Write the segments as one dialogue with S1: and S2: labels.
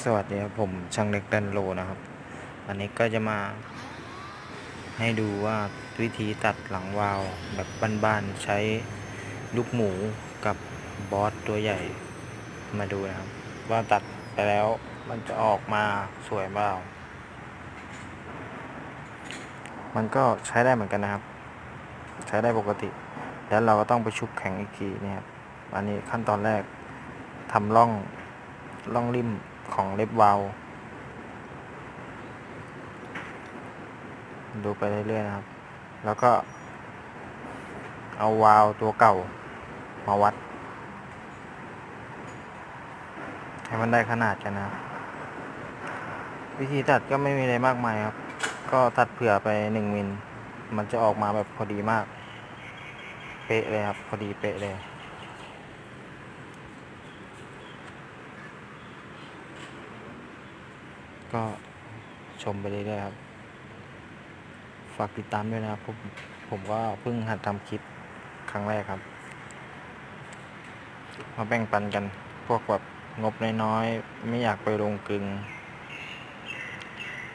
S1: สวัสดีครับผมช่างเล็กดันโลนะครับ อันนี้ก็จะมา ให้ดูว่าวิธีตัดหลังวาวแบบบ้านๆใช้ลูกหมูกับบอสตัวใหญ่มาดูนะครับ ว่าตัดไปแล้วมันจะออกมาสวยเปล่ามันก็ใช้ได้เหมือนกันนะครับ ใช้ได้ปกติ แล้วเราก็ต้องไปชุบแข็งอีกทีนี่ครับอันนี้ขั้นตอนแรกทำร่องล่องริม ของเล็บวาวดูไปเรื่อยๆนะครับ แล้วก็ เอาวาวตัวเก่ามาวัด ให้มันได้ขนาดกันนะวิธีตัดก็ไม่มีอะไรมากมายครับ ก็ตัดเผื่อไปหนึ่งมิลมันจะออกมาแบบพอดีมาก เป๊ะเลยครับ พอดีเป๊ะเลย ก็ชมไปเรื่อยๆครับ ฝากติดตามด้วยนะครับผมผมก็เพิ่งหัดทำคลิปครั้งแรกครับ มาแบ่งปันกัน พวกแบบงบน้อยๆ ไม่อยากไปลงกึง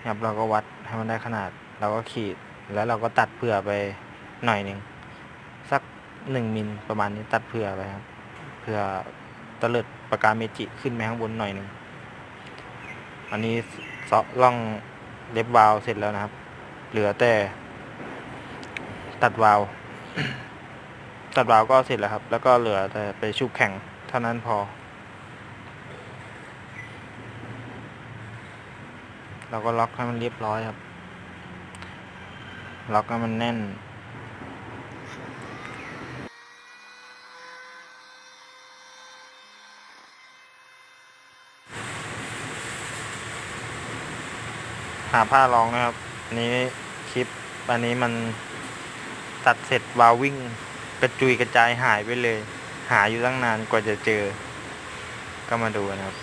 S1: ครับเราก็วัดให้มันได้ขนาด เราก็ขีดแล้วเราก็ตัดเผื่อไปหน่อยหนึ่งสักหนึ่งมิลประมาณนี้ตัดเผื่อไปครับเผื่อตะเลิดปากกาเมจิขึ้นไปข้างบนหน่อยหนึ่ง อันนี้เซาะล่องเล็บวาล์วเสร็จแล้วนะครับ เหลือแต่ตัดวาล์วตัดวาล์วก็เสร็จแล้วครับ แล้วก็เหลือแต่ไปชุบแข็งเท่านั้นพอ เราก็ล็อกให้มันเรียบร้อยครับ ล็อกให้มันแน่น หาผ้ารองนะครับอันนี้คลิปอันนี้มันตัดเสร็จวาวิ่งกระจุยกระจายหายไปเลย หาอยู่ตั้งนานกว่าจะเจอ ก็มาดูนะครับ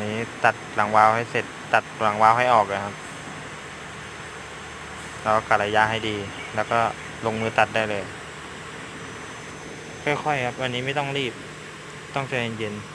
S1: นี้ตัดหลังวาล์วให้เสร็จ ตัดหลังวาล์วให้ออกนะครับ แล้วก็กะระยะให้ดี แล้วก็ลงมือตัดได้เลย ค่อยๆครับอันนี้ไม่ต้องรีบ ต้องใจเย็นๆ